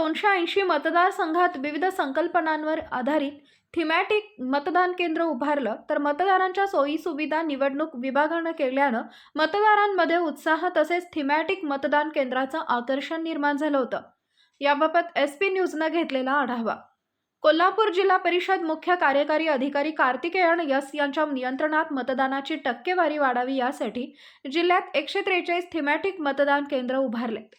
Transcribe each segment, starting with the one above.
दोनशे ऐंशी मतदारसंघात विविध संकल्पनांवर आधारित थिमॅटिक मतदान केंद्र उभारलं तर मतदारांच्या सोयीसुविधा निवडणूक विभागानं केल्यानं मतदारांमध्ये उत्साह तसेच थिमॅटिक मतदान केंद्राचं आकर्षण निर्माण झालं होतं. याबाबत एस पी न्यूजनं घेतलेला आढावा. कोल्हापूर जिल्हा परिषद मुख्य कार्यकारी अधिकारी कार्तिकेयन यस यांच्या नियंत्रणात मतदानाची टक्केवारी वाढावी यासाठी जिल्ह्यात एकशे त्रेचाळीस थिमॅटिक मतदान केंद्र उभारलेत.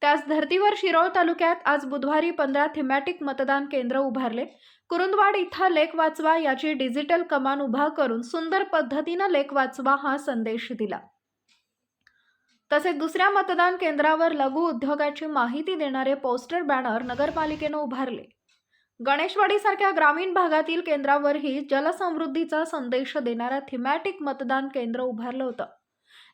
त्याच धर्तीवर शिरोळ तालुक्यात आज बुधवारी पंधरा थिमॅटिक मतदान केंद्र उभारले. कुरुंदवाड इथं लेख वाचवा याची डिजिटल कमान उभा करून सुंदर पद्धतीनं लेख वाचवा हा संदेश दिला. तसेच दुसऱ्या मतदान केंद्रावर लघु उद्योगाची माहिती देणारे पोस्टर बॅनर नगरपालिकेनं उभारले. गणेशवाडीसारख्या ग्रामीण भागातील केंद्रावरही जलसमृद्धीचा संदेश देणारं थिमॅटिक मतदान केंद्र उभारलं होतं.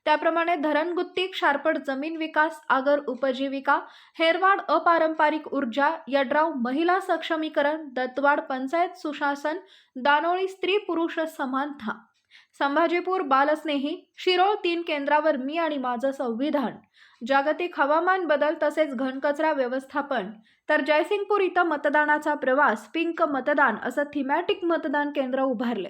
त्याप्रमाणे धरणगुत्ती क्षारपड जमीन विकास आगर उपजीविका हेरवाड अपारंपरिक ऊर्जा यड्राव महिला सक्षमीकरण दत्तवाड पंचायत सुशासन दानोळी स्त्री पुरुष समानता संभाजीपूर बालस्नेही शिरोळ तीन केंद्रावर मी आणि माझं संविधान. जागतिक हवामान बदल तसेच घनकचरा व्यवस्थापन. तर जयसिंगपूर इथं मतदानाचा प्रवास पिंक मतदान असं थिमॅटिक मतदान केंद्र उभारले.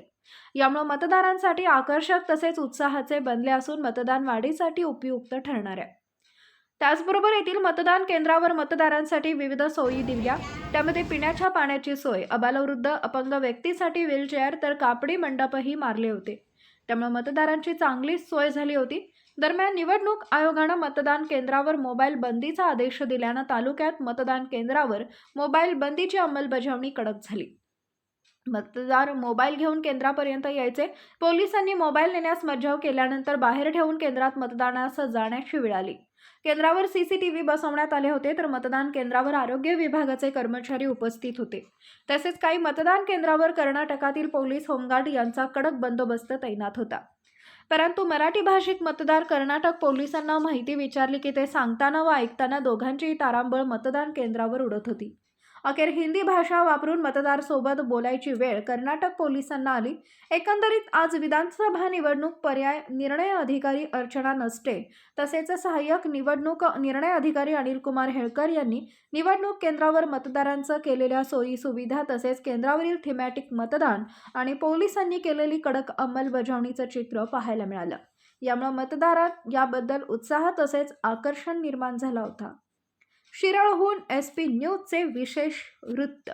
यामुळे मतदारांसाठी आकर्षक तसेच उत्साहाचे बनले असून मतदान वाढीसाठी उपयुक्त ठरणार आहे. त्याचबरोबर येथील मतदान केंद्रावर मतदारांसाठी विविध सोयी दिल्या. त्यामध्ये पिण्याच्या पाण्याची सोय अबालवृद्ध अपंग व्यक्तीसाठी व्हीलचेअर तर कापडी मंडपही मारले होते. त्यामुळे मतदारांची चांगलीच सोय झाली होती. दरम्यान निवडणूक आयोगानं मतदान केंद्रावर मोबाईल बंदीचा आदेश दिल्यानं तालुक्यात मतदान केंद्रावर मोबाईल बंदीची अंमलबजावणी कडक झाली. मतदार मोबाईल घेऊन केंद्रापर्यंत यायचे पोलिसांनी मोबाईल नेण्यास मज्जाव केल्यानंतर बाहेर ठेवून केंद्रात मतदानास जाण्याची वेळ आली. केंद्रावर सीसीटीव्ही बसवण्यात आले होते तर मतदान केंद्रावर आरोग्य विभागाचे कर्मचारी उपस्थित होते. तसेच काही मतदान केंद्रावर कर्नाटकातील पोलीस होमगार्ड यांचा कडक बंदोबस्त तैनात होता. परंतु मराठी भाषिक मतदार कर्नाटक पोलिसांना माहिती विचारली की ते सांगताना व ऐकताना दोघांचीही तारांबळ मतदान केंद्रावर उडत होती. अखेर हिंदी भाषा वापरून मतदारसोबत बोलायची वेळ कर्नाटक पोलिसांना आली. एकंदरीत आज विधानसभा निवडणूक पर्याय निर्णय अधिकारी अर्चना नसते तसेच सहाय्यक निवडणूक निर्णय अधिकारी अनिल कुमार हेळकर यांनी निवडणूक केंद्रावर मतदारांचं केलेल्या सोयी सुविधा तसेच केंद्रावरील थिमॅटिक मतदान आणि पोलिसांनी केलेली कडक अंमलबजावणीचं चित्र पाहायला मिळालं. यामुळे मतदारात याबद्दल उत्साह तसेच आकर्षण निर्माण झाला होता. शिराळहून एस पी न्यूजचे विशेष वृत्त.